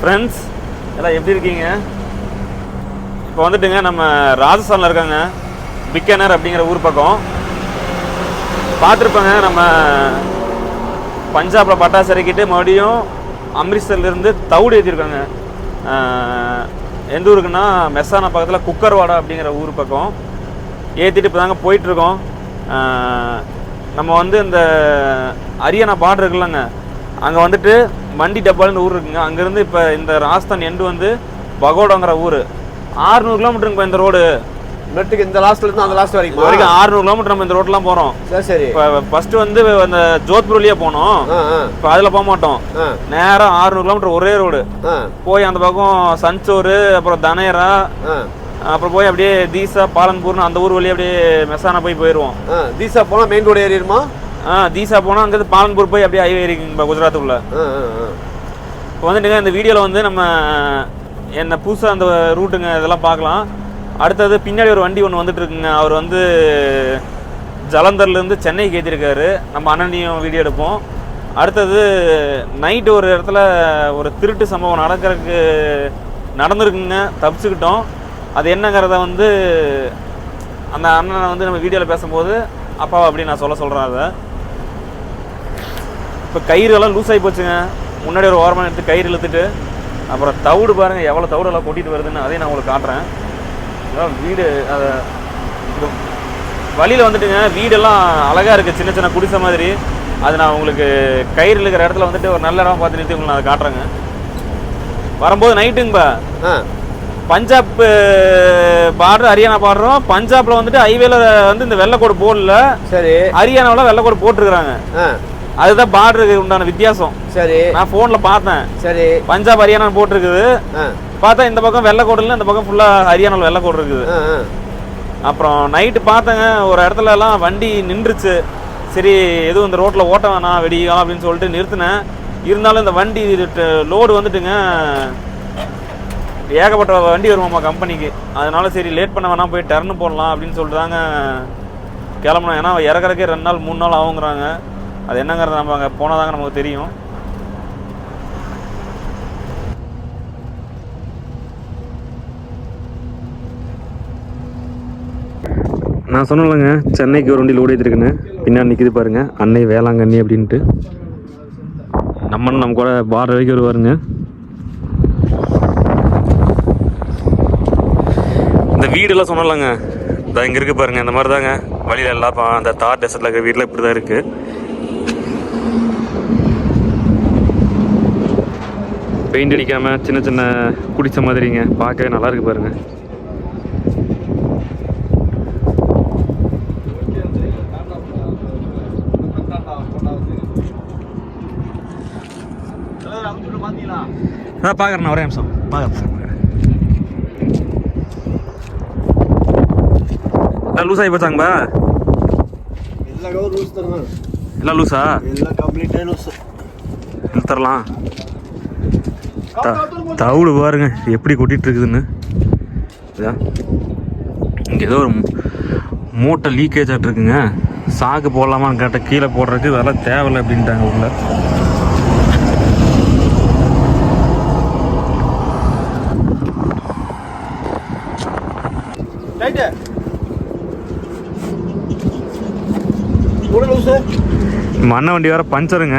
Friends எல்லாம் எப்படி இருக்கீங்க? இப்போ வந்துட்டுங்க நம்ம ராஜஸ்தானில் இருக்காங்க. பிக்கனர் அப்படிங்கிற ஊர் பக்கம். பார்த்துருப்பாங்க நம்ம பஞ்சாபில் பட்டாசு இறக்கிட்டு மறுபடியும் அம்ரித்சர்லேருந்து தவுடு ஏற்றிருக்காங்க எந்த ஊருக்குன்னா மெஸ்ஸானா பக்கத்தில் குக்கர்வாடா அப்படிங்கிற ஊர் பக்கம். ஏற்றிட்டு இப்போ தாங்க போயிட்டுருக்கோம் நம்ம வந்து இந்த ஹரியானா பார்டர் இருக்குல்லங்க. அங்கே வந்துட்டு மண்டி டப்பால்னு ஊர் இருக்குங்க. அங்கேருந்து இப்போ இந்த ராஜஸ்தான் எண்டு வந்து பகோடாங்கிற ஊர். 600 கிலோமீட்டருங்க இந்த ரோடு மெட்டுக்கு இந்த லாஸ்ட்ல இருந்து அந்த லாஸ்ட் வரைக்கும்? வரைக்கும் 600 கிலோமீட்டர் நம்ம இந்த ரோட்லாம் போகிறோம் சரி சரி. இப்போ ஃபஸ்ட்டு வந்து அந்த ஜோத்பூர்லேயே போனோம். ஆ ஆ. இப்போ அதில் போக மாட்டோம். ஆ. நேராக 600 கிலோமீட்டர் ஒரே ரோடு போய் அந்த பக்கம் சன்சோரு அப்புறம் தனேரா அப்புறம் போய் அப்படியே தீசா பாலன்பூர்னு அந்த ஊர் வழியே அப்படியே மெசானா போய் போயிடுவோம் தீசா போனா மெயின் ரோடு ஏறிடுமா? ஆ தீசா போனால் அங்கேருந்து பாலன்பூர் போய் அப்படியே ஹைவே இருக்குங்க குஜராத்துக்குள்ள. இப்போ வந்துட்டுங்க இந்த வீடியோவில் வந்து நம்ம என்ன புதுசாக அந்த ரூட்டுங்க இதெல்லாம் பார்க்கலாம். அடுத்தது பின்னாடி ஒரு வண்டி ஒன்று வந்துட்டு இருக்குங்க அவர் வந்து ஜலந்தர்லேருந்து சென்னைக்கு ஏற்றிருக்காரு நம்ம அண்ணனையும் வீடியோ எடுப்போம். அடுத்தது நைட்டு ஒரு இடத்துல ஒரு திருட்டு சம்பவம் நடக்கிறதுக்கு நடந்திருக்குங்க. தப்பிச்சுக்கிட்டோம். அது என்னங்கிறத வந்து அந்த அண்ணனை வந்து நம்ம வீடியோவில் பேசும்போது அப்பாவை அப்படி நான் சொல்ல சொல்கிறேன் அதை. இப்போ கயிறு எல்லாம் லூஸ் ஆகி போச்சுங்க. முன்னாடி ஒரு ஓரமாக எடுத்து கயிறு இழுத்துட்டு அப்புறம் தவிடு பாருங்க எவ்வளோ தவிடு எல்லாம் கொட்டிட்டு வருதுன்னு அதையும் நான் உங்களுக்கு காட்டுறேன். வீடு அதை வழியில் வந்துட்டுங்க வீடெல்லாம் அழகாக இருக்குது சின்ன சின்ன குடிசை மாதிரி. அது நான் உங்களுக்கு கயிறு இருக்கிற இடத்துல வந்துட்டு ஒரு நல்ல இடம் பார்த்து நிறுத்தி உங்களுக்கு நான் அதை காட்டுறேங்க. வரும்போது நைட்டுங்கப்பா பஞ்சாப் பார்டர் ஹரியானா பாடுறோம் பஞ்சாப்ல வந்துட்டு ஹைவேல வந்து இந்த வெள்ளைக்கோடு போடல. சரி. ஹரியானாவில் வெள்ளைக்கோடு போட்டிருக்கிறாங்க. அதுதான் பார்டருக்கு உண்டான வித்தியாசம். சரி. நான் ஃபோனில் பார்த்தேன். சரி. பஞ்சாப் ஹரியானா போட்டிருக்குது. பார்த்தா இந்த பக்கம் வெள்ளைக்கோடுல இந்த பக்கம் ஃபுல்லாக ஹரியானாவில் வெள்ளைக்கோடு இருக்குது. அப்புறம் நைட்டு பார்த்தேங்க ஒரு இடத்துல எல்லாம் வண்டி நின்றுச்சு. சரி எதுவும் இந்த ரோட்டில் ஓட்ட வேணாம் வெடியும் அப்படின்னு சொல்லிட்டு நிறுத்தினேன். இருந்தாலும் இந்த வண்டி லோடு வந்துட்டுங்க. ஏகப்பட்ட வண்டி வருமாம்மா கம்பெனிக்கு அதனால சரி லேட் பண்ண வேணாம் போய் டர்னு போடலாம் அப்படின்னு சொல்லிட்டு தாங்க கிளம்பணும் ஏன்னா இறக்குறக்கே ரெண்டு நாள் மூணு நாள் ஆகுங்கிறாங்க. அது என்னங்கிறத நம்ம அங்கே போனால் தாங்க நமக்கு தெரியும். நான் சொன்னேன்லங்க சென்னைக்கு ஒரு வண்டியில் ஓடிட்டுருக்குன்னு பின்னாடி நிற்கிது பாருங்க அன்னை வேளாங்கண்ணி அப்படின்ட்டு. நம்ம நம்ம கூட பார்டர் வரைக்கும் வருவாருங்க. இந்த வீடெல்லாம் சொன்னலங்க இந்த இங்கே இருக்குது பாருங்க இந்த மாதிரி தாங்க வழியில் எல்லாம் பா- அந்த தார் டெசர்ட்டில் இருக்கிற வீட்டில் இப்படி தான் இருக்குது பெயிண்ட் அடிக்காமல் சின்ன சின்ன குடித்த மாதிரிங்க. பார்க்கவே நல்லாயிருக்கு பாருங்கள் அதான் பார்க்குறேண்ணா ஒரே நிமிஷம். பார்க்குறேன் எல்லாம் லூஸ் ஆகி போச்சாங்கப்பா? எல்லாம் லூஸா எல்லாம் கம்ப்ளீட்டாக லூஸ் தரலாம். த தவுடு பாருங்க எப்படி கொட்டிகிட்டு இருக்குதுன்னு இதான் இங்கே ஏதோ ஒரு மூட்டை லீக்கேஜ் ஆகிட்டுருக்குங்க சாக்கு போடலாமான்னு கேட்டால் கீழே போடுறதுக்கு இதெல்லாம் தேவையில்லை அப்படின்ட்டாங்க உள்ள. மண்ண வண்டி வேற பஞ்சருங்க.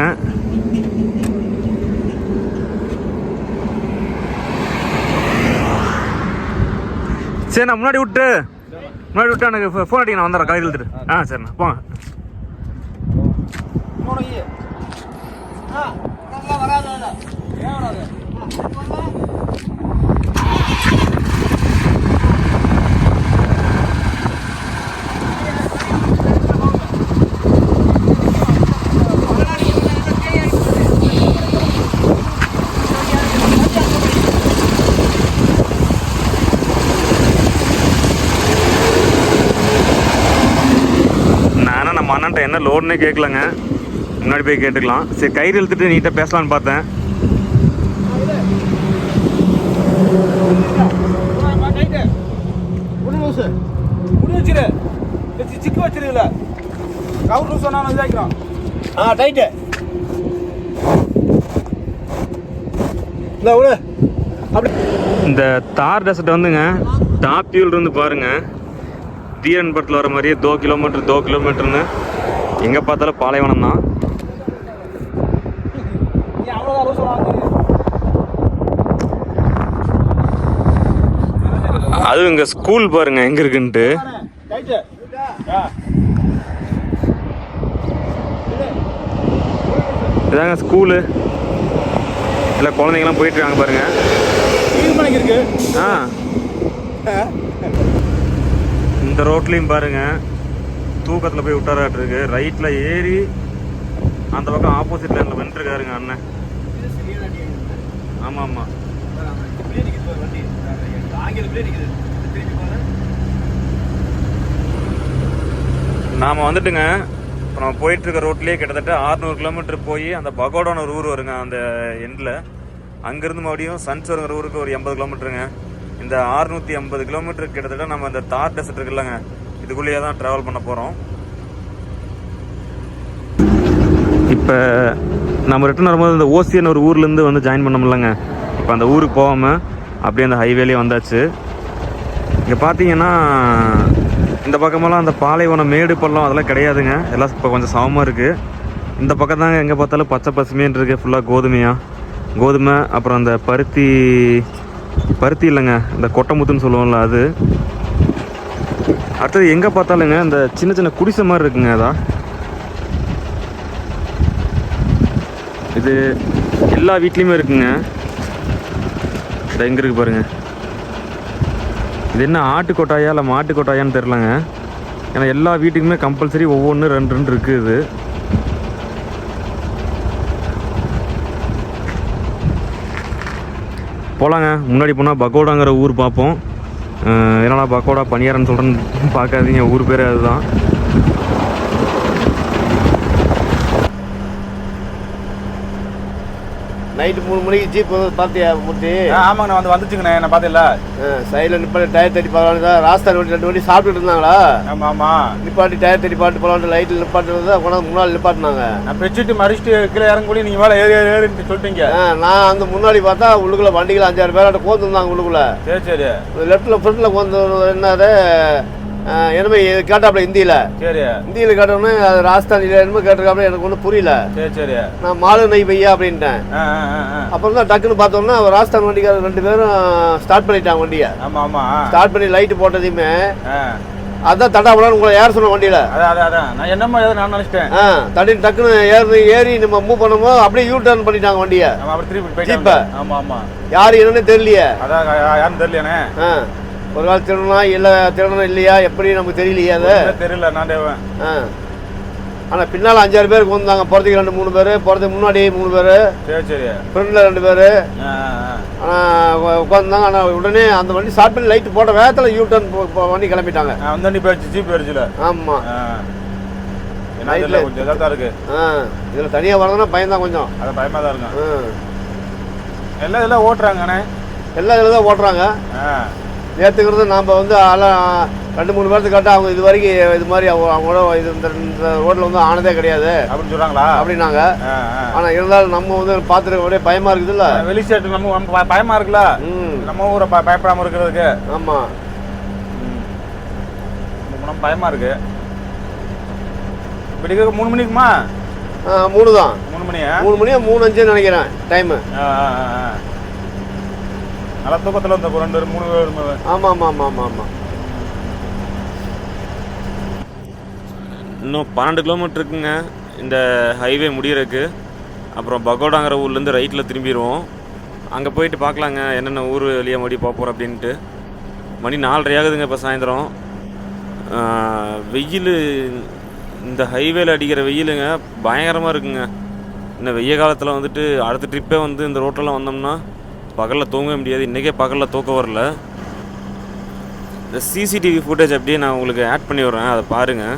சரிண்ணா முன்னாடி விட்டு முன்னாடி விட்டு எனக்கு ஃபோன் அடிக்க நான் வந்துடுறேன் கடையில் எடுத்துட்டு ஆ சரிண்ணா போங்க நானும் நம்ம அண்ணன்ட்ட என்ன லோடுனே கேட்கலங்க. முன்னாடி போய் கேட்டுக்கலாம். சரி கயிறு இழுத்துட்டு நீட்டாக பேசலான்னு பார்த்தேன். சிக்கு வச்சிருக்கல. கவுர் லூஸ் நான் இதாக்கிறோம். ஆ டைட் இந்த விடு அப்படி. இந்த தார் டெசர்ட் வந்துங்க. டாப் வியூல இருந்து பாருங்க. தீரன் படத்தில் வர மாதிரியே தோ கிலோமீட்டர் தோ கிலோமீட்டர்னு. எங்கே பார்த்தாலும் பாலைவனம் தான். அதுவும் இங்கே ஸ்கூல் பாருங்க எங்கே இருக்குன்ட்டு. இதாங்க ஸ்கூலு இல்லை குழந்தைங்களாம் போயிட்டு இருக்காங்க பாருங்க ஆ. இந்த ரோட்லேயும் பாருங்க. தூக்கத்தில் போய் விட்டாராட்டு இருக்கு ரைட்டில் ஏறி அந்த பக்கம் ஆப்போசிட் லைனில் வந்துருக்காருங்க அண்ணன். ஆமாம் ஆமாம் நாம் வந்துட்டுங்க இப்போ நம்ம போயிட்டுருக்க ரோட்லேயே கிட்டத்தட்ட 600 கிலோமீட்டர் போய் அந்த பகோடான ஒரு ஊர் வருங்க அந்த எண்டில் அங்கேருந்து மறுபடியும் சன்சோருங்கிற ஊருக்கு ஒரு எண்பது கிலோமீட்டருங்க இந்த 650 ஐம்பது கிலோமீட்டர் கிட்டத்தட்ட நம்ம இந்த தார் டெசர்ட் இருக்குல்லங்க. இதுக்குள்ளேயே தான் ட்ராவல் பண்ண போகிறோம் இப்போ நம்ம ரிட்டர்ன் வரும்போது இந்த ஓசியன் ஒரு ஊர்லேருந்து வந்து ஜாயின் பண்ணோம்லங்க. இப்போ அந்த ஊருக்கு போகாமல் அப்படியே அந்த ஹைவேலேயே வந்தாச்சு. இங்கே பார்த்தீங்கன்னா இந்த பக்கமெல்லாம் அந்த பாலைவனம் மேடு பள்ளம் அதெல்லாம் கிடையாதுங்க. எல்லாம் இப்போ கொஞ்சம் சமமாக இருக்குது இந்த பக்கம் தாங்க எங்கே பார்த்தாலும் பச்சை பசுமைன்னு இருக்குது ஃபுல்லாக கோதுமையாக கோதுமை அப்புறம் அந்த பருத்தி பருத்தி இல்லைங்க இந்த கொட்டமுத்துன்னு சொல்லுவோம்ல அது. அடுத்தது எங்கே பார்த்தாலுங்க இந்த சின்ன சின்ன குடிசை மாதிரி இருக்குங்க அதான் இது எல்லா வீட்லேயுமே இருக்குங்க. எங்கே இருக்கு பாருங்கள் இது என்ன ஆட்டு கொட்டாயா இல்லை மாட்டு கொட்டாயான்னு தெரிலங்க ஏன்னா எல்லா வீட்டுக்குமே கம்பல்சரி ஒவ்வொன்று ரெண்டு ரெண்டு இருக்குது போகலாங்க முன்னாடி போனால் பகோடாங்கிற ஊர் பார்ப்போம். என்னடா பக்கோடா பணியாரன்னு சொல்கிறேன்னு பார்க்காதீங்க ஊர் பேரே அதுதான். நைட்டு மூணு மணிக்கு ஜீப் வந்து பார்த்தியா மூர்த்தி? ஆமாங்கண்ணா வந்து வந்துச்சுங்கண்ணே நான் பார்த்தேன்ல சைடில் நிப்பாட்டி டயர் தட்டி பார்க்கலான்னு ராஸ்தா வண்டி ரெண்டு வண்டி சாப்பிட்டுட்டு இருந்தாங்களா? ஆமாம் ஆமாம் நிப்பாட்டி டயர் தட்டி பாட்டு போகலான்ட்டு லைட்டில் நிப்பாட்டுறது கொண்டாந்து முன்னாடி நிப்பாட்டினாங்க. நான் பெட்ஷீட்டு மறிச்சிட்டு கீழே இறங்கி நீங்கள் மேலே ஏறி ஏறி ஏறின்னு சொல்லிட்டீங்க. நான் அந்த முன்னாடி பார்த்தா உள்ளுக்குள்ள வண்டிகள் அஞ்சாறு பேராட்ட கோந்து இருந்தாங்க உள்ளுக்குள்ள. சரி சரி. லெஃப்ட்டில் ஃப்ரண்ட்டில் கோந்து என்னது? என்னமே கேட்டாப்புல ஹிந்தியில் சரி. ஹிந்தியில் கேட்டோன்னே அது ராஜஸ்தானியில் என்னமோ கேட்டிருக்காப்புல எனக்கு ஒன்றும் புரியல. சரி சரி. நான் மாலு நெய் பையா அப்படின்ட்டேன். அப்புறம் தான் டக்குன்னு பார்த்தோம்னா ராஜஸ்தான் வண்டிக்காரர் ரெண்டு பேரும் ஸ்டார்ட் பண்ணிட்டாங்க வண்டியை. ஆமாம் ஆமாம் ஸ்டார்ட் பண்ணி லைட்டு போட்டதையுமே. அதான் தட்டாப்படான்னு உங்களை ஏற சொன்ன வண்டியில். நான் என்னம்மா ஏதோ நான் நினச்சிட்டேன். ஆ தட்டி டக்குன்னு ஏறி ஏறி நம்ம மூவ் பண்ணும்போது அப்படியே யூ டர்ன் பண்ணிட்டாங்க வண்டியை. ஆமாம் ஆமாம் யார் என்னன்னு தெரியலையே. அதான் யாருன்னு தெரியலையாண்ணே ஆ. ஒரு கால் திருடனா இல்லை திருடனா இல்லையா? எப்படி நமக்கு தெரியலையே அது? தெரியல நான் ஆ. ஆனால் பின்னால் அஞ்சாறு பேருக்கு வந்தாங்க போகிறதுக்கு ரெண்டு மூணு பேர். போகிறதுக்கு முன்னாடி மூணு பேர். சரி சரி. ஃப்ரெண்டில் ரெண்டு பேர். ஆனால் உட்காந்துருந்தாங்க ஆனால் உடனே அந்த வண்டி ஸ்டார்ட் பண்ணி லைட்டு போட்ட வேகத்தில் யூ டர்ன் வண்டி கிளம்பிட்டாங்க. ஆ வந்து வண்டி போயிடுச்சு ஜீப் போயிடுச்சுல? ஆமாம் தெரியல கொஞ்சம் இதாக தான் இருக்கு. ஆ. இதில் தனியாக வரதுன்னா பயந்தான் கொஞ்சம். அது பயமாக தான் இருக்கும். எல்லாம் இதெல்லாம் ஓட்டுறாங்கண்ணே. எல்லா இதில் தான் ஓட்டுறாங்க. ஆ. ஏற்றுக்கிறது நாம் வந்து எல்லாம் ரெண்டு மூணு பேர்த்து கேட்டால் அவங்க இது வரைக்கும் இது மாதிரி அவங்க அவங்களோட இது இந்த ரோட்டில் வந்து ஆனதே கிடையாது. அப்படின்னு சொல்கிறாங்களா அப்படின்னாங்க. ஆனால் இருந்தாலும் நம்ம வந்து பார்த்துருக்க அப்படியே பயமாக இருக்குதுல்ல? வெளி ஸ்டேட் நம்ம நம்ம பய- பயமா இருக்குல்ல? நம்ம ஊரை ப- பயப்படாம இருக்கிறதுக்கு. ஆமாம். நம்ம பயமா இருக்கு. விடிக்க மூணு மணிக்குமா? மூணு தான். மூணு மணியா? மூணு மணியா மூணு அஞ்சுன்னு நினைக்கிறேன் டைமு. நல்லா தூக்கத்தில் வந்த ஒரு ரெண்டு மூணு பேர் ஆமாம் ஆமாம் ஆமாம் ஆமாம் ஆமாம் இன்னும் பன்னெண்டு கிலோமீட்டர் இருக்குங்க. இந்த ஹைவே முடியறதுக்கு. அப்புறம் பகோடாங்கிற ஊர்லேருந்து ரைட்டில் திரும்பிடுவோம். அங்கே போயிட்டு பார்க்கலாங்க என்னென்ன ஊர் வெளியே மறுபடியும் போக போகிறோம் அப்படின்ட்டு. மணி நாலரை ஆகுதுங்க இப்போ சாயந்தரம். வெயில் இந்த ஹைவேல அடிக்கிற வெயிலுங்க பயங்கரமாக இருக்குங்க. இன்னும் வெய்ய காலத்தில் வந்துட்டு அடுத்த ட்ரிப்பே வந்து இந்த ரோட்டெல்லாம் வந்தோம்னா பகலில் தூங்க முடியாது. இன்றைக்கே பகலில் தூக்க வரல. இந்த சிசிடிவி ஃபுட்டேஜ் அப்படியே நான் உங்களுக்கு ஆட் பண்ணி விட்றேன். அதை பாருங்கள்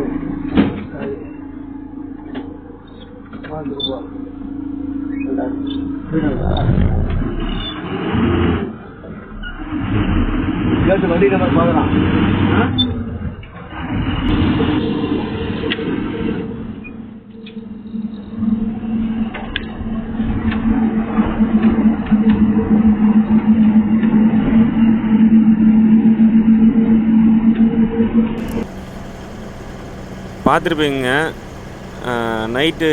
வண்டி நம்பர் பார்க்கலாம் பார்த்துருப்பீங்க. நைட்டு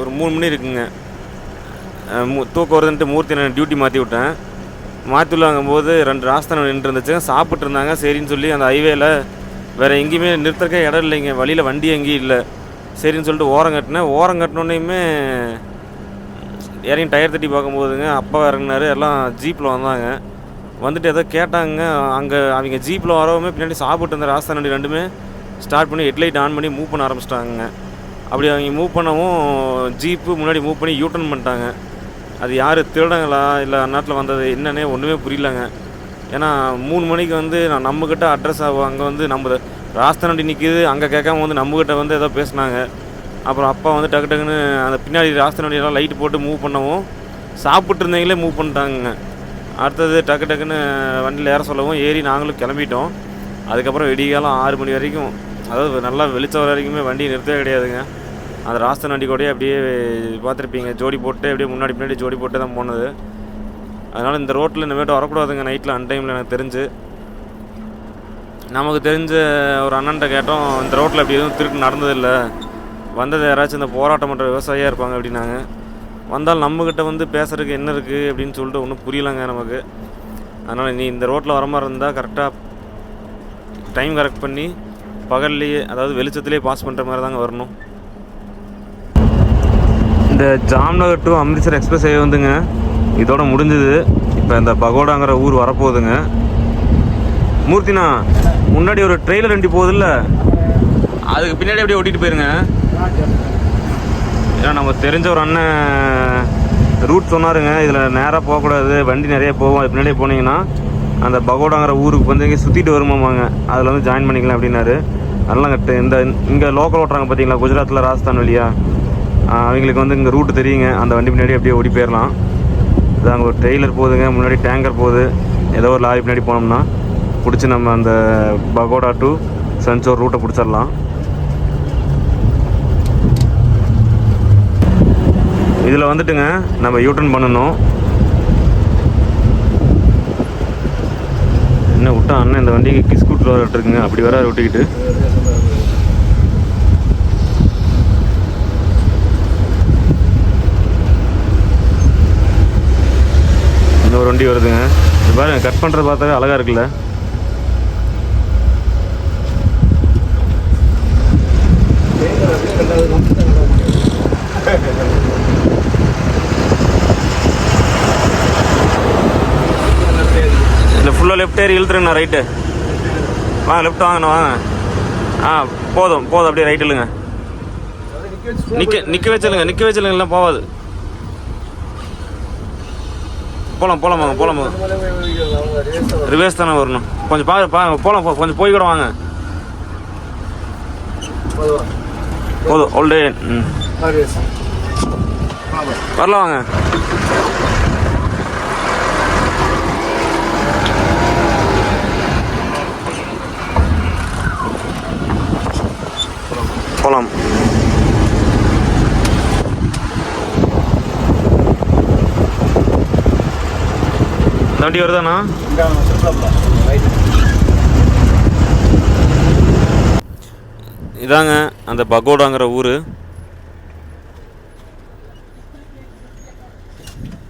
ஒரு மூணு மணி இருக்குங்க. தூக்கம் வருதுன்ட்டு மூர்த்தி நான் டியூட்டி மாற்றி விட்டேன். மாற்றி போது ரெண்டு ராஸ்தானம் நின்று இருந்துச்சு சாப்பிட்டு இருந்தாங்க சரின்னு சொல்லி அந்த ஹைவேல வேறு எங்கேயுமே நிறுத்தறக்கே இடம் இல்லைங்க. வழியில் வண்டி எங்கேயும் இல்லை. சரின்னு சொல்லிட்டு ஓரம் கட்டினேன். ஓரம் கட்டினோன்னையுமே இறங்கி டயர் தட்டி பார்க்கும்போதுங்க அப்பா இறங்கினார் எல்லாம் ஜீப்பில் வந்தாங்க. வந்துட்டு ஏதோ கேட்டாங்க. அங்கே அவங்க ஜீப்பில் வரவுமே பின்னாடி சாப்பிட்டு இருந்த ராஸ்தான் ரெண்டுமே ஸ்டார்ட் பண்ணி ஹெட்லைட் ஆன் பண்ணி மூவ் பண்ண ஆரம்பிச்சிட்டாங்க. அப்படி அவங்க மூவ் பண்ணவும் ஜீப்பு முன்னாடி மூவ் பண்ணி யூட்டர்ன் பண்ணிட்டாங்க. அது யார் திருடங்களா இல்லை அந்நாட்டில் வந்தது என்னன்னே ஒன்றுமே புரியலங்க. ஏன்னா மூணு மணிக்கு வந்து நான் நம்மக்கிட்ட அட்ரஸ் ஆகும் அங்கே வந்து நம்ம ராஸ்தானடி நிற்கிது அங்கே கேட்காம வந்து நம்மக்கிட்ட வந்து ஏதோ பேசினாங்க. அப்புறம் அப்பா வந்து டக்கு டக்குன்னு அந்த பின்னாடி ராஸ்தானடி எல்லாம் லைட் போட்டு மூவ் பண்ணவும் சாப்பிட்டு இருந்தீங்களே மூவ் பண்ணிட்டாங்க அடுத்தது டக்கு டக்குன்னு வண்டியில் ஏற சொல்லவும் ஏறி நாங்களும் கிளம்பிட்டோம். அதுக்கப்புறம் விடிகாலம் ஆறு மணி வரைக்கும் அதாவது நல்லா வெளிச்சம் வர வரைக்குமே வண்டி நிறுத்தவே கிடையாதுங்க. அந்த ராஸ்தன் வண்டி கூடயே அப்படியே பார்த்துருப்பீங்க. ஜோடி போட்டு அப்படியே முன்னாடி பின்னாடி ஜோடி போட்டு தான் போனது. அதனால் இந்த ரோட்டில் இனிமேட்டு வரக்கூடாதுங்க நைட்டில் அன் டைமில் எனக்கு தெரிஞ்சு. நமக்கு தெரிஞ்ச ஒரு அண்ணன்ட்ட கேட்டோம் இந்த ரோட்டில் அப்படி எதுவும் திருட்டு நடந்ததில்லை. வந்தது யாராச்சும் இந்த போராட்டம் பண்ணுற விவசாயியாக இருப்பாங்க அப்படின்னாங்க. வந்தால் நம்மக்கிட்ட வந்து பேசுகிறதுக்கு என்ன இருக்குது அப்படின்னு சொல்லிட்டு ஒன்றும் புரியலங்க நமக்கு. அதனால் நீ இந்த ரோட்டில் வர மாதிரி இருந்தால் கரெக்டாக டைம் கரெக்ட் பண்ணி பகல்லையே அதாவது வெளிச்சத்துலேயே பாஸ் பண்ணுற மாதிரி தாங்க வரணும். இந்த Jamnagar to Amritsar express highway வந்துங்க. இதோட முடிஞ்சது. இப்போ இந்த பகோடாங்கிற ஊர் வரப்போகுதுங்க. மூர்த்தினா முன்னாடி ஒரு ட்ரெயிலர் வண்டி போகுதுல்ல? அதுக்கு பின்னாடி அப்படியே ஓட்டிகிட்டு போயிருங்க. ஏன்னா நம்ம தெரிஞ்ச ஒரு அண்ணன் ரூட் சொன்னாருங்க. இதில் நேராக போகக்கூடாது. வண்டி நிறைய போகும். அது பின்னாடியே போனீங்கன்னா அந்த பகோடாங்கிற ஊருக்கு வந்து இங்கே சுற்றிட்டு வருமாமாங்க அதில் வந்து ஜாயின் பண்ணிக்கலாம் அப்படின்னாரு. அதெல்லாம் கட்டு இந்த இங்கே லோக்கல் ஓட்டுறாங்க பார்த்தீங்களா குஜராத்தில் ராஜஸ்தான் வழியா. அவங்களுக்கு வந்து இங்கே ரூட்டு தெரியுங்க. அந்த வண்டி முன்னாடி அப்படியே ஓடி போயிடலாம் இது அங்கே ஒரு ட்ரெய்லர் போகுதுங்க. முன்னாடி டேங்கர் போகுது. ஏதோ ஒரு லாரி பின்னாடி போனோம்னா பிடிச்சி நம்ம அந்த பகோடா டு சென்சோர் ரூட்டை பிடிச்சிடலாம் இதில் வந்துட்டுங்க நம்ம யூட்டர்ன் பண்ணணும். என்ன விட்டா அண்ணன் இந்த வண்டிக்கு கிஸ்கூட்டில் வரட்டுருக்குங்க அப்படி வர விட்டுக்கிட்டு இன்னொரு வண்டி வருதுங்க. இது பாருங்க கட் பண்ணுறது பார்த்தாவே அழகாக இருக்குல்ல. சரி இழுத்துருங்கண்ணா ரைட்டு வாங்க லெஃப்ட் வாங்கண்ணா வாங்க ஆ போதும் போதும் அப்படியே ரைட் இல்லைங்க நிற்க நிற்க வச்சிருங்க நிற்க வச்சிருங்க இல்லை போகாது போகலாம் போகலாம் வாங்க போகலாம் வாங்க. ரிவேஸ் தானே வரணும். கொஞ்சம் பா பா போகலாம் போ- கொஞ்சம் போய் கூட வாங்க. போதும் ஆல்டே ம். வரலாம் வாங்க. போகலாம் வண்டி வருதாண்ணா? இதாங்க அந்த பகோடாங்கிற ஊர்.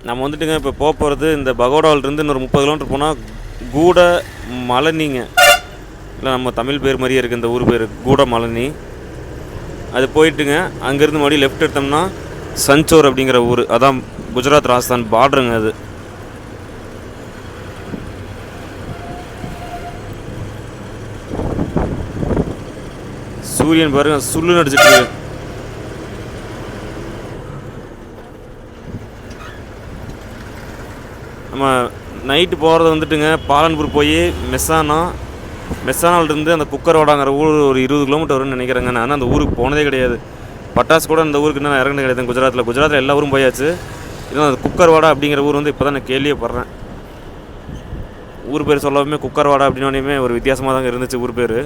நம்ம வந்துட்டுங்க இப்போ போக போகிறது இந்த பகோடாவிலிருந்து இன்னொரு முப்பது கிலோமீட்டர் போனால் கூட மலனிங்க இல்லை நம்ம தமிழ் பேர் மாதிரியே இருக்குது இந்த ஊர் பேர் கூட மலனி அது போயிட்டுங்க. அங்கேருந்து மறுபடியும் லெஃப்ட் எடுத்தோம்னா சன்சோர் அப்படிங்கிற ஊர். அதான் குஜராத் ராஜஸ்தான் பார்டருங்க அது. சூரியன் பாருங்க சுள்ளு நடிச்சிட்டு நம்ம நைட்டு போகிறது வந்துட்டுங்க. பாலன்பூர் போய் மெஸ்ஸானா மெஸ்ஸானாலிருந்து அந்த குக்கரோடாங்கிற ஊர் ஒரு இருபது கிலோமீட்டர் வரும்னு நினைக்கிறேங்க. நான் அந்த ஊருக்கு போனதே கிடையாது. பட்டாசு கூட அந்த ஊருக்கு என்ன நான் இறங்கினது கிடையாது குஜராத்தில் குஜராத்தில் எல்லா ஊரும் போயாச்சு. இன்னும் அந்த குக்கர்வாடா அப்படிங்கிற ஊர் வந்து இப்போ தான் நான் கேள்வியே படுறேன். ஊர் பேர் சொல்லவுமே குக்கர்வாடா அப்படின்னே ஒரு வித்தியாசமாக தாங்க இருந்துச்சு ஊர் பேர்.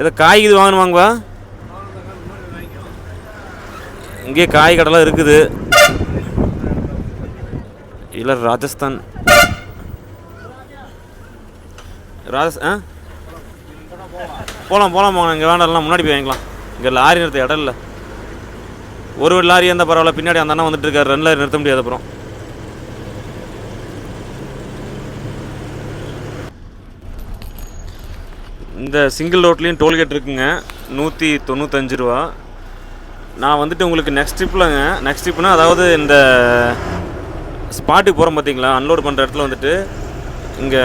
ஏதோ காய் இது வாங்குவா இங்கேயே காய் கடைலாம் இருக்குது. இல்லை ராஜஸ்தான். ராஜஸ் ஆ? போகலாம் போகலாம் போகலாம் இங்கே வேண்டாம் முன்னாடி போய் வாங்கிக்கலாம். இங்கே லாரி நிறுத்த இடம் இல்லை. ஒரு ஒரு லாரி இருந்தால் பரவாயில்ல பின்னாடி அந்த அண்ணா வந்துட்டு இருக்காரு. ரெண்டு லாரி நிறுத்த முடியாது அப்புறம். இந்த சிங்கிள் ரோட்லேயும் டோல்கேட் இருக்குங்க. நூற்றி தொண்ணூத்தஞ்சு ரூபா. நான் வந்துட்டு உங்களுக்கு நெக்ஸ்ட் ட்ரிப்பில்ங்க நெக்ஸ்ட் ட்ரிப்னா அதாவது இந்த ஸ்பாட்டுக்கு போகிறோம் பார்த்தீங்களா அன்லோட் பண்ணுற இடத்துல வந்துட்டு இங்கே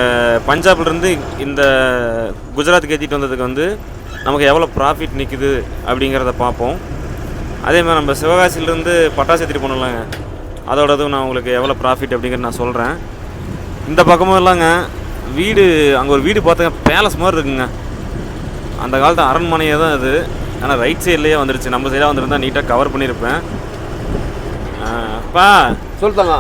பஞ்சாப்லேருந்து இந்த குஜராத்துக்கு ஏற்றிட்டு வந்ததுக்கு வந்து நமக்கு எவ்வளோ ப்ராஃபிட் நிற்குது அப்படிங்கிறத பார்ப்போம். அதே மாதிரி நம்ம சிவகாசியிலேருந்து பட்டாசு ஏற்றிட்டு போனோம்லங்க. அதோடதும் நான் உங்களுக்கு எவ்வளோ ப்ராஃபிட் அப்படிங்கிறத நான் சொல்கிறேன் இந்த பக்கமும் இல்லைங்க. வீடு அங்கே ஒரு வீடு பார்த்தங்க. பேலஸ் மாதிரி இருக்குங்க. அந்த காலத்து அரண்மனையே தான் இது ஆனால் ரைட் சைட்லேயே வந்துருச்சு. நம்ம சைடாக வந்துருந்தா நீட்டாக கவர் பண்ணியிருப்பேன் அப்பா. சொல்லிட்டாங்க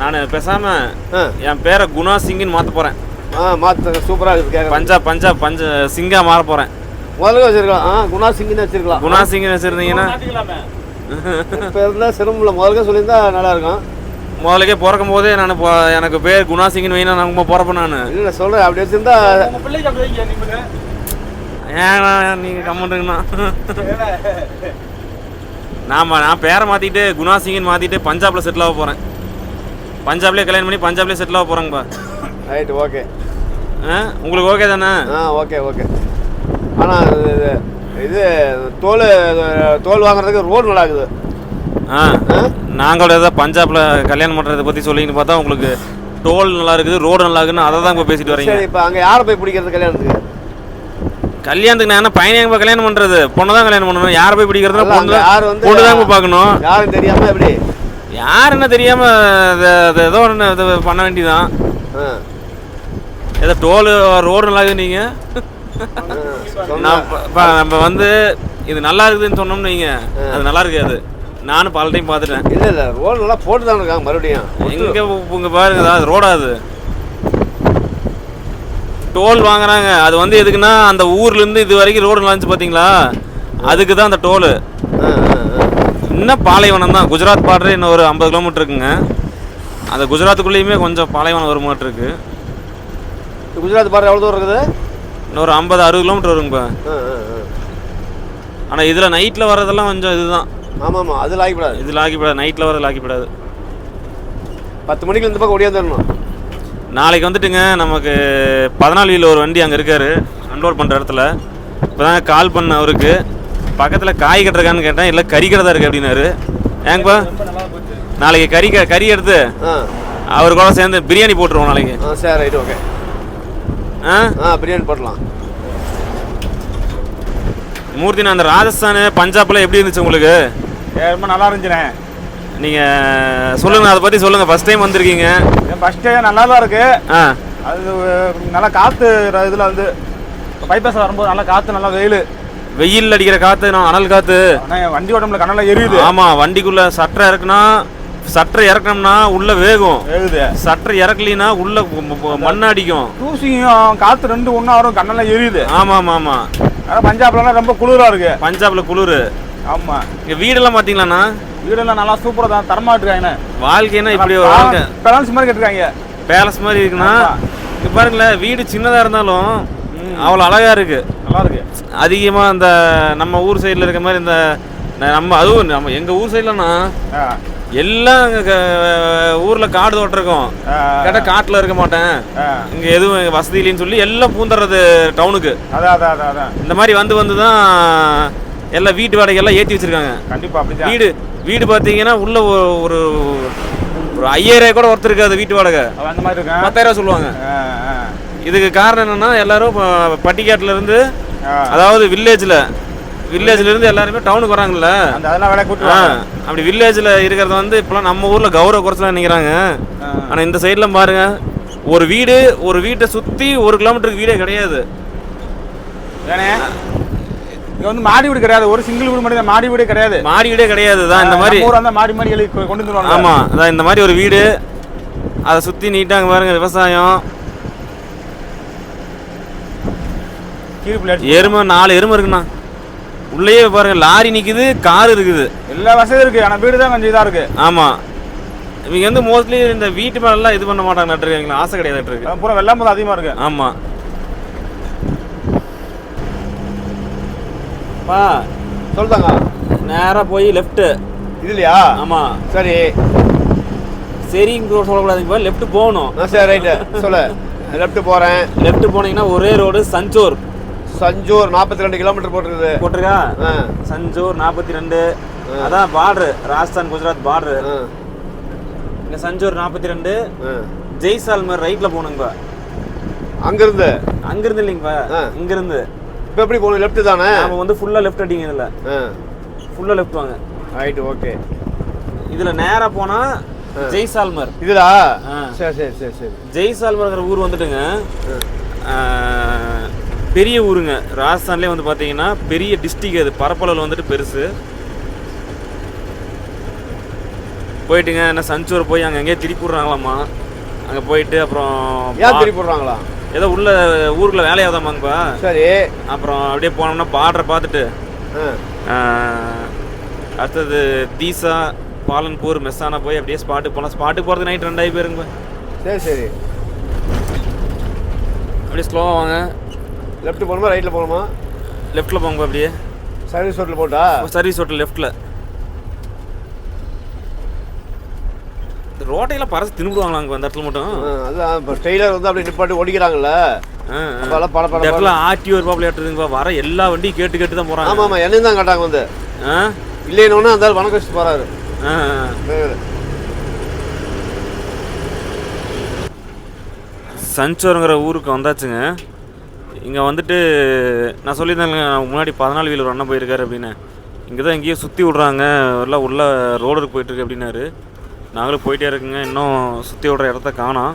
நான் பேசாமல் ஆ. என் பேரை குணா சிங்குன்னு மாற்ற போகிறேன் ஆ மாற்று சூப்பராக இருக்குது கேட்குறேன் பஞ்சாப் பஞ்சாப் பஞ்ச சிங்கா மாற போகிறேன் முதல்ல வச்சிருக்கலாம். ஆ குணா சிங்கின்னு வச்சிருக்கலாம். குணா சிங்குன்னு வச்சுருந்தீங்கன்னா இப்போ இருந்தால் சிரமத்தில் முதல்ல சொல்லியிருந்தா நல்லா இருக்கும். முதலுக்கே பிறக்கும் போதே நான் இப்போ- எனக்கு பேர் குணா சிங்குன்னு வைனா நான் பிறப்பேன் நான். இல்லை சொல்கிறேன் அப்படி வச்சிருந்தா ஏன் நீங்கள் கம்முன்ட்டுங்கண்ணா நாம நான் பேரை மாற்றிட்டு குணா சிங்குன்னு மாற்றிட்டு பஞ்சாபில் செட்டில் ஆக போகிறேன் பஞ்சாப்லேயே கல்யாணம் பண்ணி பஞ்சாப்லேயே செட்டில் ஆக போகிறேங்கப்பா ரைட்டு ஓகே ஆ? உங்களுக்கு ஓகே தானே? ஆ ஓகே ஓகே ஆனால் இது இது தோல் தோல் வாங்குறதுக்கு ரோடு நல்லா இருக்குது. ஆ. நாங்கள் ஏதோ பஞ்சாபில் கல்யாணம் பண்ணுறதை பற்றி சொல்லிங்கன்னு பார்த்தா உங்களுக்கு டோல் நல்லா இருக்குது ரோடு நல்லா இருக்குன்னு அதை தான் இப்போ பேசிட்டு வரீங்க. சரி இப்போ அங்கே யாரை போய் பிடிக்கிறது கல்யாணத்துக்கு? கல்யாணத்துக்கு நான் என்ன பையனை எங்க கல்யாணம் பண்றது? பொண்ணை தான் கல்யாணம் பண்ணணும். யாரை போய் பிடிக்கிறதுனா பொண்ணு வந்து பொண்ணு தான் போய் பார்க்கணும். யாரும் தெரியாமல் எப்படி? யார் என்ன தெரியாம ஏதோ ஒன்று பண்ண வேண்டியதான் ஏதோ டோல் ரோடு நல்லா நீங்க. நம்ம வந்து இது நல்லா இருக்குதுன்னு சொன்னோம்னு வைங்க. அது நல்லா இருக்காது. நானும் பல டைம் பார்த்துட்டேன். இல்லை இல்லை ரோடு நல்லா போட்டு தான் இருக்காங்க மறுபடியும். எங்க உங்க பாருங்க அது ரோடா அது. டோல் வாங்குறாங்க. அது வந்து எதுக்குன்னா அந்த ஊர்ல இருந்து இது வரைக்கும் ரோடு இருந்துச்சு பாத்தீங்களா? அதுக்கு தான் அந்த டோலு இன்னும் பாலைவனம் தான்? குஜராத் பார்டர் இன்னும் ஒரு ஐம்பது கிலோமீட்டர் இருக்குங்க. அந்த குஜராத்துக்குள்ளேயுமே கொஞ்சம் பாலைவனம் ஒரு மாட்டு இருக்கு. குஜராத் பாரு எவ்வளோ தூரம் இருக்குது? இன்னும் ஒரு ஐம்பது அறுபது கிலோமீட்டர் வருங்க ஆ ஆ ஆ. ஆனால் இதில் நைட்டில் வர்றதெல்லாம் கொஞ்சம் இதுதான். ஆமாம் ஆமாம் அதில் ஆகிப்படாது இதில் ஆக்கிப்படாது நைட்டில் வரதில் ஆக்கிப்படாது பத்து மணிக்கு இந்த பக்கம் ஒடியாந்துடணும் நாளைக்கு வந்துட்டுங்க நமக்கு பதினாலு வீல் ஒரு வண்டி அங்கே இருக்காரு. அன்லோட் பண்ணுற இடத்துல. இப்போ தாங்க கால் பண்ண அவருக்கு. பக்கத்தில் காய் கட்டுறக்கான்னு கேட்டேன். இல்லை கறி கடை தான் இருக்குது அப்படின்னாரு. ஏங்கப்பா? ரொம்ப நல்லா போச்சு நாளைக்கு கறி க- கறி எடுத்து ஆ. அவர் கூட சேர்ந்து பிரியாணி போட்டுருவோம் நாளைக்கு. ஆ சரி ரைட் ஓகே. ஆ? ஆ பிரியாணி போடலாம் மூர்த்தி நான் அந்த ராஜஸ்தான் பஞ்சாப்ல எப்படி இருந்துச்சு உங்களுக்கு? ரொம்ப நல்லா இருந்துச்சுண்ணே. நீங்கள் சொல்லுங்கள் அதை பற்றி சொல்லுங்கள் ஃபஸ்ட் டைம் வந்திருக்கீங்க. ஃபர்ஸ்டே நல்லா தான் இருக்கு. ஆ. அது நல்லா காத்து இதில் வந்து பைபாஸ் வரும்போது நல்லா காத்து நல்லா வெயில். வெயில் அடிக்கிற காற்று நான் அனல் காற்று வண்டி உடம்புல கண்ணெல்லாம் எரியுது. ஆமாம் வண்டிக்குள்ளே சட்டை இறக்குனா சட்டை இறக்கணும்னா உள்ள வேகும். வேகுது. சட்டை இறக்கலினா உள்ள ம- ம- மண் அடிக்கும். தூசியும் காத்து ரெண்டு ஒன்றா வரும் கண்ணெல்லாம் எரியுது. ஆமாம் ஆமாம் ஆமாம் ஆனால் பஞ்சாப்லாம் ரொம்ப குளிராக இருக்கு. பஞ்சாப்ல குளிர். ஆமாம் இங்கே வீடெல்லாம் பார்த்தீங்களாண்ணா வீடெல்லாம் நல்லா சூப்பராக தான் தரமா இருக்காங்கண்ணே வாழ்க்கைன்னா இப்படி வாழ்க்கை. பேலன்ஸ் மாதிரி கேட்டுருக்காங்க. பேலஸ் மாதிரி இருக்குன்னா. இங்க பாருங்களேன் வீடு சின்னதாக இருந்தாலும் அவ்வளோ அழகா இருக்கு. நல்லா இருக்கு அதிகமாக இந்த நம்ம ஊர் சைடில் இருக்க மாதிரி இந்த நம்ம அதுவும் நம்ம எங்கள் ஊர் சைட்லனா ஆ, எல்லாம் ஊரில் காடு தோட்டம் இருக்கும் ஆ, கேட்டால் இருக்க மாட்டேன். இங்கே எதுவும் வசதி இல்லைன்னு சொல்லி எல்லாம் பூந்துடுறது டவுனுக்கு இந்த மாதிரி வந்து வந்து தான் எல்லாம் வீட்டு வாடகையெல்லாம் ஏற்றி வச்சிருக்காங்க. கண்டிப்பா அப்படிதான். வீடு வீடு பார்த்தீங்கன்னா உள்ள ஒரு ஒரு ஐயாயிரம் கூட ஒருத்தர் இருக்காது வீட்டு வாடகை. அந்த மாதிரி பத்தாயிரம் சொல்லுவாங்க. இதுக்கு காரணம் என்னன்னா எல்லாரும் ப- பட்டிக்காட்டுல இருந்து ஆ. அதாவது வில்லேஜில் வில்லேஜ்ல இருந்து எல்லாருமே டவுனுக்கு வராங்கல்ல? அந்த அதெல்லாம் வேலையை கூட்டு அப்படி வில்லேஜ்ல இருக்கிறது வந்து இப்பெல்லாம் நம்ம ஊர்ல கௌரவ குறைச்சலாம் நினைக்கிறாங்க. ஆனா இந்த சைடுல பாருங்க ஒரு வீடு ஒரு வீட்டை சுத்தி ஒரு கிலோமீட்டருக்கு வீடே கிடையாது. இங்க வந்து மாடி வீடு கிடையாது. ஒரு சிங்கிள் வீடு மட்டும் மாடி வீடு கிடையாது. மாடி வீடே கிடையாது. தான் இந்த மாதிரி அந்த மாடி மாடி கொண்டு வந்துருவாங்க. ஆமா அதான் இந்த மாதிரி ஒரு வீடு. அதை சுத்தி நீட்டாங்க பாருங்க விவசாயம் கீழ் பிள்ளை எருமை நாலு எருமை இருக்குண்ணா. உள்ளேயே பாருங்க லாரி நிக்குது கார் இருக்குது. எல்லா வசதியும் இருக்கு. ஆனா வீடு தான் கொஞ்சம் இதா இருக்கு. ஆமா. இவங்க வந்து மோஸ்ட்லி இந்த வீட்டு மேலாம் இது பண்ண மாட்டாங்க நட்டுருக்காங்களா ஆசை கிடையாது நட்டுருக்கு அதான் பூரா வெள்ளாம தான் அதிகமா இருக்கு. ஆமா. பா சொல்லுதாங்க நேரா போய் லெஃப்ட் இதுலையா? ஆமா. சரி. சரிங்க சொல்லக்கூடாதுங்க லெஃப்ட் போகணும். ஆ சரி ரைட்டு சொல்லு. லெஃப்ட் போகிறேன் லெஃப்ட் போனீங்கன்னா ஒரே ரோடு சஞ்சோர். சஞ்சூர் நாற்பத்தி ரெண்டு கிலோமீட்டர் போட்டிருக்குது. போட்டிருக்கா? சஞ்சோர் நாற்பத்தி ரெண்டு அதான் பார்டரு ராஜஸ்தான் குஜராத் பார்டரு இங்க சஞ்சோர் நாற்பத்தி ரெண்டு ஜெய்சால்மர் ரைட்ல போகணுங்கப்பா. அங்கிருந்து. அங்கிருந்து இல்லைங்கப்பா. இங்கிருந்து. இப்போ எப்படி போகணும்? லெஃப்ட் தானே? நாம வந்து ஃபுல்லா லெஃப்ட் அடிங்க இதுல. ஆ. ஃபுல்லா லெஃப்ட் வாங்க. ரைட்டு ஓகே இதுல நேரா போனா ஜெய்சால்மர். இதுடா. சரி சரி சரி சரி. ஜெய்சால்மர்ங்கிற ஊர் வந்துட்டுங்க. பெரிய ஊருங்க. ராஜஸ்தான்லேயே வந்து பார்த்தீங்கன்னா பெரிய டிஸ்ட்ரிக் அது. பரப்பளவில் வந்துட்டு பெருசு. போயிட்டுங்க என்ன சஞ்சூர் போய் அங்கே எங்கேயோ திருப்பி விட்றாங்களாம்மா அங்கே போயிட்டு அப்புறம் ஏன் திருப்பி போடுறாங்களா ஏதோ உள்ள ஊருக்குள்ள வேலையாதாமாங்கப்பா சரி. அப்புறம் அப்படியே போனோம்னா பார்டரை பார்த்துட்டு அடுத்தது தீசா பாலன்பூர் மெஸ்ஸானா போய் அப்படியே ஸ்பாட்டுக்கு போகலாம் ஸ்பாட்டுக்கு போகிறது நைட் ரெண்டாயிரம் பேருங்க சரி சரி. அப்படியே ஸ்லோவாக வாங்க. லெஃப்ட் போகணுமா ரைட்டில் போகணுமா? லெஃப்ட்டில் போங்க அப்படியே. சர்வீஸ் ரோட்டில் போட்டா? சர்வீஸ் ஹோட்டல் லெஃப்ட்டில் ரோட்டையெல்லாம் பறச்சு தின்னுடுவாங்களாங்க அந்த இடத்துல மட்டும்? அதுதான் இப்போ டெய்லர் வந்து அப்படி நிப்பாட்டி ஓடிக்கிறாங்கல்ல. அப்போல்லாம் பல இந்த பல. இடத்துல ஆர்டிஓ ரூபாய் ஏற்றுதுங்க வர எல்லா வண்டியும் கேட்டு கேட்டு தான் போகிறாங்க ஆமாம் ஆமாம் என்னையும் தான் கேட்டாங்க வந்து. இல்லைன்னு அந்த வணக்கம் வச்சுட்டு போகிறாரு. சஞ்சோருங்கிற ஊருக்கு வந்தாச்சுங்க. இங்கே வந்துட்டு நான் சொல்லியிருந்தேன் முன்னாடி பதினாலு வீலர் அண்ணன் போயிருக்காரு அப்படின்னு. இங்கே தான் எங்கேயோ சுற்றி விட்றாங்க. எல்லாம் உள்ள ரோடுக்கு போயிட்டுருக்கு அப்படின்னாரு. நாங்களும் போயிட்டே இருக்குங்க. இன்னும் சுற்றி விட்ற இடத்த காணோம்.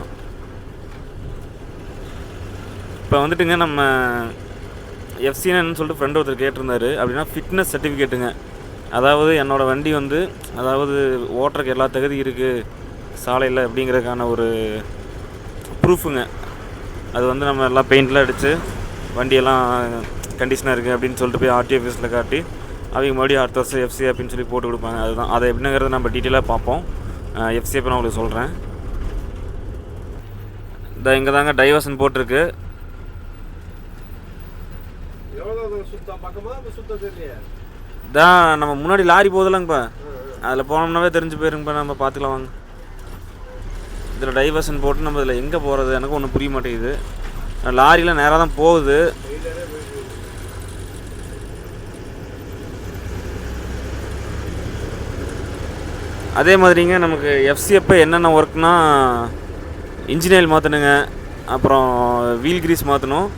இப்போ வந்துட்டுங்க நம்ம எஃப்சின்னு சொல்லிட்டு ஃப்ரெண்ட் ஒருத்தர் கேட்டிருந்தாரு. அப்படின்னா ஃபிட்னஸ் சர்டிஃபிகேட்டுங்க அதாவது என்னோடய வண்டி வந்து அதாவது ஓட்டுறதுக்கு எல்லா தகுதி இருக்குது சாலையில் அப்படிங்கிறதுக்கான ஒரு ப்ரூஃபுங்க அது வந்து நம்ம எல்லாம் பெயிண்ட்லாம் அடித்து வண்டியெல்லாம் கண்டிஷனாக இருக்குது அப்படின்னு சொல்லிட்டு போய் ஆர்டி ஆஃபீஸில் காட்டி அவங்க மறுபடியும் அடுத்த வருஷம் எஃப்சி அப்படின்னு சொல்லி போட்டு கொடுப்பாங்க. அதுதான். அதை எப்படிங்கிறத நம்ம டீட்டெயிலாக பார்ப்போம். எஃப்சி அப்போ நான் உங்களுக்கு சொல்கிறேன் இந்த இங்கே தாங்க டைவர்ஷன் போட்டிருக்கு. தான் நம்ம முன்னாடி லாரி போகுதுலங்கப்பா அதில் போனோம்னாவே தெரிஞ்சு போயிருங்கப்பா நம்ம பார்த்துக்கலாம் வாங்க. இதில் டைவர்ஷன் போட்டு நம்ம இதில் எங்கே போகிறது எனக்கு ஒன்றும் புரிய மாட்டேங்குது. லாரிலாம் நேராக தான் போகுது. அதே மாதிரிங்க நமக்கு எஃப்சிஎப்போ என்னென்ன ஒர்க்னா இன்ஜினியர் மாற்றணுங்க அப்புறம் வீல் கிரீஸ் மாற்றணும்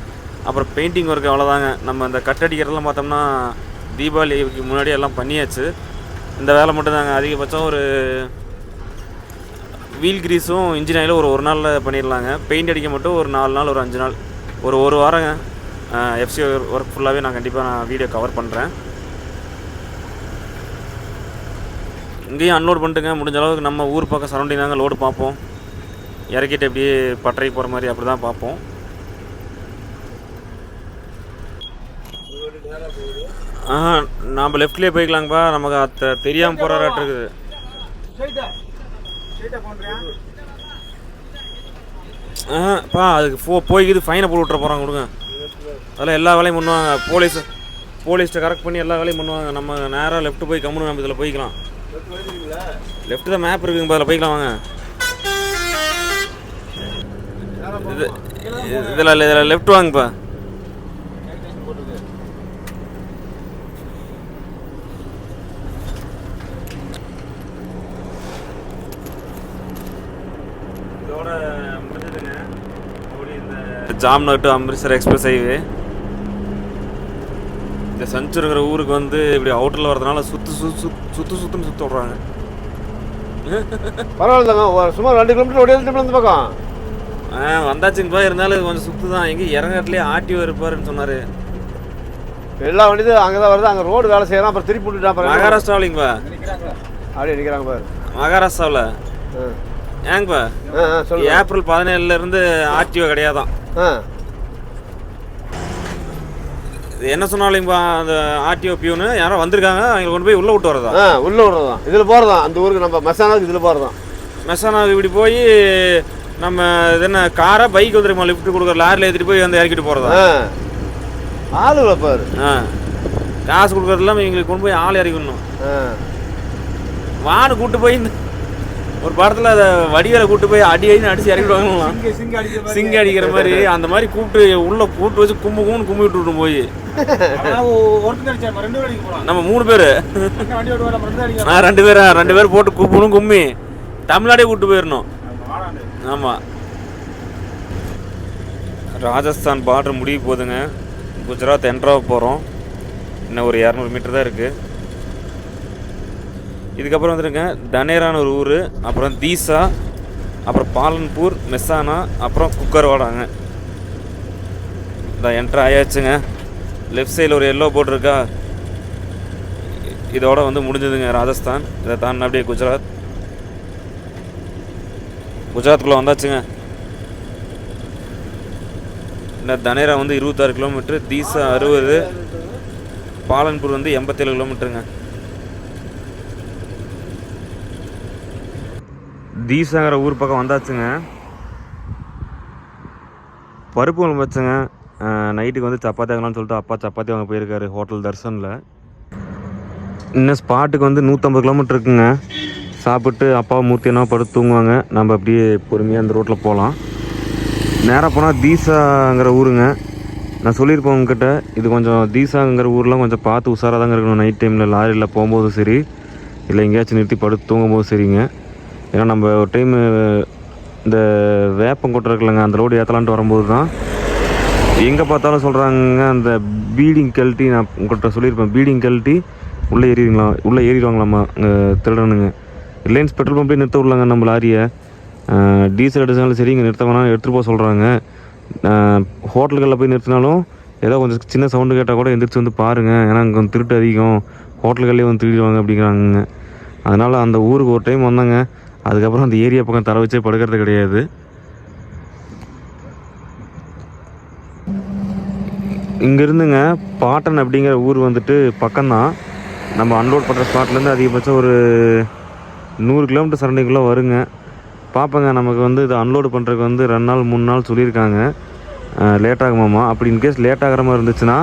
அப்புறம் பெயிண்டிங் ஒர்க் அவ்வளோதாங்க நம்ம இந்த கட்டடிக்கிறதெல்லாம் பார்த்தோம்னா தீபாவளிக்கு முன்னாடி எல்லாம் பண்ணியாச்சு. இந்த வேலை மட்டும்தாங்க. அதிகபட்சம் ஒரு வீல் கிரீஸும் இன்ஜின் ஆயிலும் ஒரு ஒரு நாளில் பண்ணிடலாங்க. பெயிண்ட் அடிக்க மட்டும் ஒரு நாலு நாள் ஒரு அஞ்சு நாள் ஒரு ஒரு வாரங்க. எஃப்சி ஒர்க் ஃபுல்லாகவே நான் கண்டிப்பாக நான் வீடியோ கவர் பண்ணுறேன் இங்கேயும் அன்லோட் பண்ணிட்டுங்க. முடிஞ்ச அளவுக்கு நம்ம ஊர் பக்கம் சரௌண்டிங் தாங்க லோடு பார்ப்போம். இறக்கிட்டு எப்படியே பட்டறை போகிற மாதிரி அப்படி தான் பார்ப்போம். ஆ நாம் லெஃப்ட்லேயே போய்க்கலாங்கப்பா. நமக்கு அத்தை தெரியாமல் போகிற இருக்குது. ஆப்பா அதுக்கு போ போய்க்குது ஃபைனை போட்டு விட்ற போகிறாங்க கொடுங்க. அதெல்லாம் எல்லா வேலையும் பண்ணுவாங்க. போலீஸ் போலீஸ்ட்டை கரெக்ட் பண்ணி எல்லா வேலையும் பண்ணுவாங்க. நம்ம நேராக லெஃப்ட் போய் கம்முனு நம்ம இதில் போய்க்கலாம். லெஃப்ட் தான் மேப் இருக்குங்க அதில் போய்க்கலாம் வாங்க. இது இதில் இதில் லெஃப்ட் வாங்கப்பா இதோட முடிஞ்சதுங்க மறுபடியும் இந்த Jamnagar to Amritsar express highway. இந்த சஞ்சுருங்கிற ஊருக்கு வந்து இப்படி அவுட்டரில் வரதுனால சுற்று சுத்து சுத்து சுத்து சுற்றுன்னு சுற்ற விட்றாங்க. பரவாயில்ல தாங்க ஒரு சும்மா ரெண்டு கிலோமீட்டர் ஒடியாது இந்த பக்கம். ஆ வந்தாச்சுங்கப்பா இருந்தாலும் கொஞ்சம் சுற்று தான் எங்கே இறங்கட்டுலேயே ஆட்டி இருப்பாருன்னு சொன்னார். எல்லா வண்டியும் அங்கே தான் வருது. அங்கே ரோடு வேலை செய்யலாம் அப்புறம் திருப்பி விட்டுட்டா அப்புறம் மகாராஷ்டிராவிலிங்கப்பா அப்படியே நிற்கிறாங்க பாரு. மகாராஷ்டிராவில் ஏங்கப்பா ஏப்ரல் பதினேழுல இருந்து ஆர்டிஓ கிடையாதான். ஆ. இது என்ன சொன்னாலுங்கப்பா அந்த ஆர்டிஓ பியூனு யாரோ வந்திருக்காங்க அவங்களை கொண்டு போய் உள்ளே விட்டு வரதா ஆ உள்ள விடுறதான் இதில் போகிறதான் அந்த ஊருக்கு நம்ம மெசானாவுக்கு இதில் போகிறதான் மெசானாவுக்கு இப்படி போய் நம்ம இது என்ன காரை பைக் வந்துருமா லிஃப்ட் கொடுக்குற லாரியில் ஏற்றிட்டு போய் வந்து இறக்கிட்டு போகிறதா? ஆ. ஆளுகளை பாரு. ஆ. காசு கொடுக்குறது இல்லாமல் எங்களுக்கு கொண்டு போய் ஆள் இறக்கணும். ஆ. வானு கூட்டு போய் இந்த ஒரு படத்தில் அதை வடிவேல கூட்டு போய் அடி அடின்னு அடிச்சு இறக்கிடுவாங்களாம். சிங்க அடிக்கிற மாதிரி. அந்த மாதிரி கூப்பிட்டு உள்ள கூப்பிட்டு வச்சு கும்பு கும்பு கும்பி விட்டுட்டு போய். பேர் நம்ம மூணு பேர். ஆ ரெண்டு பேரும் ரெண்டு பேர் போட்டு கும்பணும் கும்மி. தமிழ்நாடே கூட்டு போயிடணும் ஆமாம் ராஜஸ்தான் பார்டர் முடிய போகுதுங்க குஜராத் என்ட்ராக போகிறோம் இன்னும் ஒரு இரநூறு மீட்டர் தான் இருக்குது இதுக்கப்புறம் வந்துருங்க தனேரான ஒரு ஊர் அப்புறம் தீசா அப்புறம் பாலன்பூர் மெஸ்ஸானா அப்புறம் குக்கர்வாடாங்க. இந்த என்ட்ரு ஆயாச்சுங்க. லெஃப்ட் சைடில் ஒரு எல்லோ போர்டு இருக்கா இதோட வந்து முடிஞ்சதுங்க ராஜஸ்தான். இதை தாண்டின அப்படியே குஜராத். குஜராத்துக்குள்ளே வந்தாச்சுங்க. இந்த தனேரா வந்து இருபத்தாறு கிலோமீட்ரு தீசா அறுபது பாலன்பூர் வந்து எண்பத்தேழு கிலோமீட்டருங்க தீசாங்கிற ஊர் பக்கம் வந்தாச்சுங்க. பருப்பு குழம்பு வச்சுங்க. நைட்டுக்கு வந்து சப்பாத்தி வாங்கலாம்னு சொல்லிட்டு அப்பா சப்பாத்தி வாங்க போயிருக்காரு ஹோட்டல் தர்சனில் இன்னும் ஸ்பாட்டுக்கு வந்து நூற்றம்பது கிலோமீட்டர் இருக்குங்க. சாப்பிட்டு அப்பா மூர்த்தி என்ன படுத்து தூங்குவாங்க. நம்ம அப்படியே பொறுமையாக அந்த ரோட்டில் போகலாம். நேராக போனால் தீசாங்கிற ஊருங்க. நான் சொல்லியிருப்பேன் உங்ககிட்ட இது கொஞ்சம் தீசாங்கிற ஊர்லாம் கொஞ்சம் பார்த்து உஷாராக தாங்க இருக்கணும். நைட் டைமில் லாரியில் போகும்போதும் சரி இல்லை எங்கேயாச்சும் நிறுத்தி படுத்து தூங்கும்போதும் சரிங்க. ஏன்னா நம்ம ஒரு டைமு இந்த வேப்பம் இருக்குல்லங்க அந்த ரோடு ஏற்றலான்ட்டு வரும்போது தான் எங்கே பார்த்தாலும் சொல்கிறாங்க அந்த பீடிங் கழட்டி நான் உங்கள்கிட்ட சொல்லியிருப்பேன் பீடிங் கழட்டி உள்ளே ஏறிடுங்களா உள்ளே ஏறிடுவாங்களாம்மா அங்கே திருடனுங்க. ரிலையன்ஸ் பெட்ரோல் பம்பே நிறுத்த விடலாங்க நம்ம லாரியை. டீசல் அடிச்சாலும் சரி இங்கே நிறுத்த வேணாம் எடுத்துகிட்டு போக சொல்கிறாங்க ஹோட்டல்களில் போய் நிறுத்தினாலும் ஏதோ கொஞ்சம் சின்ன சவுண்டு கேட்டால் கூட எந்திரிச்சு வந்து பாருங்கள் ஏன்னா இங்கே கொஞ்சம் திருட்டு அதிகம். ஹோட்டல்கள்லேயே வந்து திருடிடுவாங்க அப்படிங்கிறாங்க அதனால் அந்த ஊருக்கு ஒரு டைம் வந்தாங்க. அதுக்கப்புறம் அந்த ஏரியா பக்கம் தர வச்சே படுக்கிறது கிடையாது. இங்கேருந்துங்க பாட்டன் அப்படிங்கிற ஊர் வந்துட்டு பக்கம்தான். நம்ம அன்லோட் பண்ணுற ஸ்பாட்லேருந்து அதிகபட்சம் ஒரு நூறு கிலோமீட்டர் சரௌண்டிங்குள்ளே வருங்க. பார்ப்பங்க நமக்கு வந்து இது அன்லோடு பண்ணுறதுக்கு வந்து ரெண்டு நாள் மூணு நாள் சொல்லியிருக்காங்க. லேட் அப்படி இன்கேஸ் லேட் ஆகிற மாதிரி இருந்துச்சுன்னா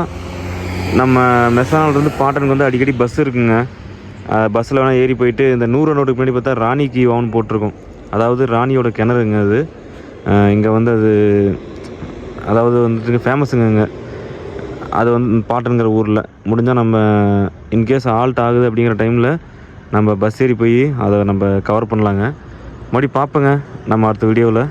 நம்ம மெசானாலிருந்து பாட்டனுக்கு வந்து அடிக்கடி பஸ் இருக்குங்க. பஸ்ஸில் வேணால் ஏறி போயிட்டு இந்த நூறு நோட்டுக்கு முன்னாடி பார்த்தா ராணி கீ வான்னு அதாவது ராணியோட கிணறுங்க அது. இங்கே வந்து அது அதாவது வந்துட்டு ஃபேமஸுங்க இங்கே. அது வந்து பாட்டனுங்கிற ஊரில். முடிஞ்சால் நம்ம இன்கேஸ் ஆல்ட் ஆகுது அப்படிங்கிற டைமில் நம்ம பஸ் ஏறி போய் அதை நம்ம கவர் பண்ணலாங்க. மறுபடியும் பார்ப்போங்க நம்ம அடுத்த வீடியோவில்